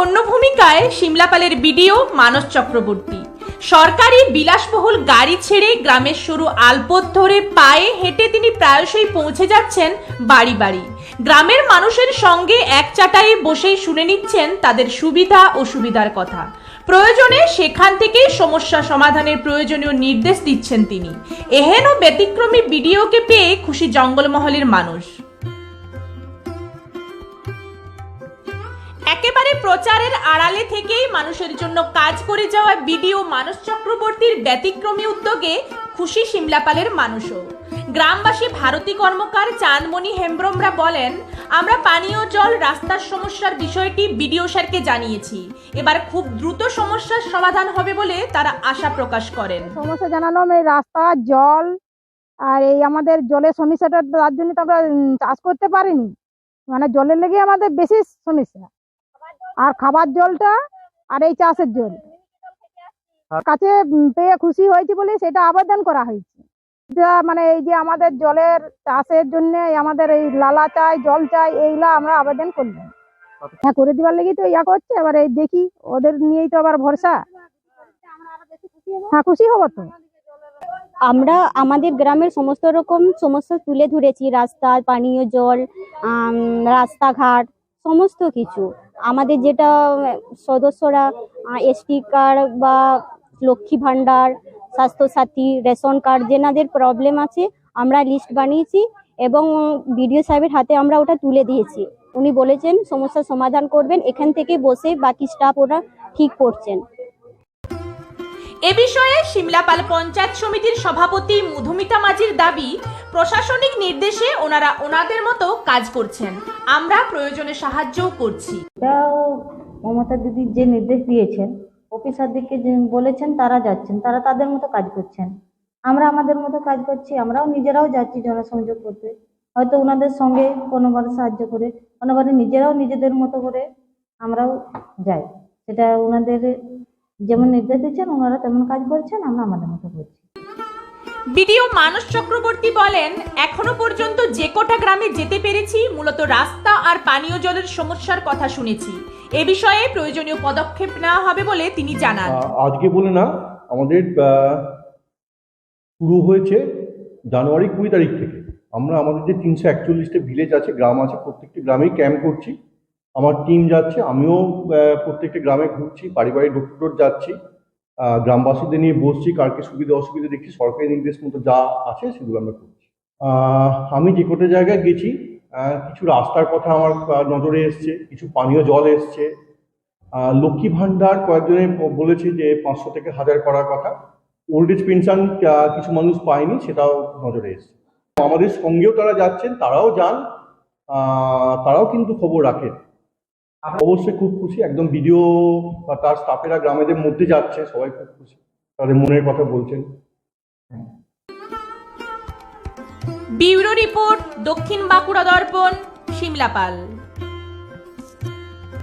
অন্য ভূমিকায় সিমলাপালের বিডিও মানস চক্রবর্তী। সরকারি বিলাসবহুল গাড়ি ছেড়ে গ্রামের সরু আলপথ ধরে পায়ে হেঁটে তিনি প্রায়শই পৌঁছে যাচ্ছেন বাড়ি বাড়ি। গ্রামের মানুষের সঙ্গে এক চাটায়ে বসেই শুনে নিচ্ছেন তাদের সুবিধা ও সুবিধার কথা। প্রয়োজনে সেখান থেকেই সমস্যা সমাধানের প্রয়োজনীয় নির্দেশ দিচ্ছেন তিনি। এহেন ব্যতিক্রমী বিডিওকে পেয়ে খুশি জঙ্গলমহলের মানুষ। একেবারে প্রচারের আড়ালে থেকেই মানুষের জন্য কাজ করে যাওয়া বিডিও মানস চক্রবর্তীর ব্যতিক্রমী উদ্যোগে খুশি সিমলাপালের মানুষও। গ্রামবাসী ভারতী কর্মকার চাঁদমণি হেমব্রমরা বলেন, আমরা পানীয় জল, রাস্তার সমস্যার বিষয়টি বিডিও স্যারকে জানিয়েছি। এবার খুব দ্রুত সমস্যার সমাধান হবে বলে তারা আশা প্রকাশ করেন। সমস্যা জানালাম, এই রাস্তা, জল, আর এই আমাদের জলের সমস্যাটা তার জন্য তো আমরা চাষ করতে পারিনি। মানে জলের লেগে আমাদের বেশি সমস্যা। আর খাবার জলটা আর এই চাষের জল। কাছে পেয়ে খুশি হয়েছি বলে সেটা আবেদন করা হয়েছে। যা মানে এই যে আমাদের জলের চাষের জন্য আমাদের এই লালা চাই জল চাই এইগুলা আমরা আবেদন করলাম। হ্যাঁ করে দিবার লেগেই তো ইয়া করছে এবার এই দেখি ওদের নিয়েই তো আবার ভরসা। হ্যাঁ খুশি হব তো। আমরা আমাদের গ্রামের সমস্ত রকম সমস্যা তুলে ধরেছি রাস্তা পানীয় জল রাস্তাঘাট সমস্ত কিছু। আমাদের যেটা, সদস্যরা এসটি কার্ড বা লক্ষ্মী ভাণ্ডার স্বাস্থ্যসাথী, রেশন কার্ড যেনাদের প্রবলেম আছে, আমরা লিস্ট বানিয়েছি এবং বিডিও সাহেবের হাতে আমরা ওটা তুলে দিয়েছি। উনি বলেছেন সমস্যা সমাধান করবেন, এখান থেকে বসে বাকি স্টাফ ওরা ঠিক করছেন। এ বিষয়ে সিমলাপাল পঞ্চায়েত সমিতির সভাপতি মধুমিতা মাঝির দাবি, প্রশাসনিক নির্দেশে ওনারা ওনাদের মতো কাজ করছেন। আমরা প্রয়োজনে সাহায্যও করছি। মমতা দিদি যে নির্দেশ দিয়েছেন অফিসারদেরকে যে বলেছেন, তারা যাচ্ছেন, তারা তাদের মতো কাজ করছেন। আমরা আমাদের মতো কাজ করছি, আমরাও নিজেরাও যাচ্ছি জনসংযোগ করতে। হয়তো ওনাদের সঙ্গে কোনোবার সাহায্য করে কোনোবারে নিজেরাও নিজেদের মতো করে আমরাও যাই। সেটা ওনাদের যেমন নির্দেশ দিচ্ছেন ওনারা তেমন কাজ করছেন আমরা আমাদের মতো করছি। বিডিও মানস চক্রবর্তী বলেন এখনও পর্যন্ত যে কটা গ্রামে যেতে পেরেছি মূলত রাস্তা আর পানীয় জলের সমস্যার কথা শুনেছি। এ বিষয়ে প্রয়োজনীয় পদক্ষেপ নেওয়া হবে বলে তিনি জানান। আজকে বলে না আমাদের শুরু হয়েছে জানুয়ারি কুড়ি তারিখ থেকে। আমরা আমাদের যে তিনশো একচল্লিশটা ভিলেজ আছে গ্রাম আছে প্রত্যেকটি গ্রামেই ক্যাম্প করছি। আমার টিম যাচ্ছে, আমিও প্রত্যেকটা গ্রামে ঘুরছি বাড়ি বাড়ি ডোর টু ডোর যাচ্ছি গ্রামবাসীদের নিয়ে বসছি কারকে সুবিধা, অসুবিধা দেখছি, সরকারি নির্দেশ মতো যা আছে সেগুলো আমরা করছি। আমি যে কটা জায়গায় গেছি কিছু রাস্তার কথা আমার নজরে এসছে, কিছু পানীয় জল এসছে। লক্ষ্মী ভান্ডার কয়েকজনে বলেছে যে পাঁচশো থেকে হাজার করার কথা। ওল্ড এজ পেনশন কিছু মানুষ পায়নি, সেটাও নজরে এসছে। আমাদের সঙ্গেও তারা যাচ্ছেন, তারাও যান তারাও কিন্তু খবর রাখেন। অবশ্যই খুব খুশি, একদম ভিডিও বা তার স্টাফেরা গ্রামেদের মধ্যে যাচ্ছে, সবাই খুব খুশি। তাদের মনের কথা বলছেন। ব্যুরো রিপোর্ট দক্ষিণ বাঁকুড়া দর্পণ সিমলাপাল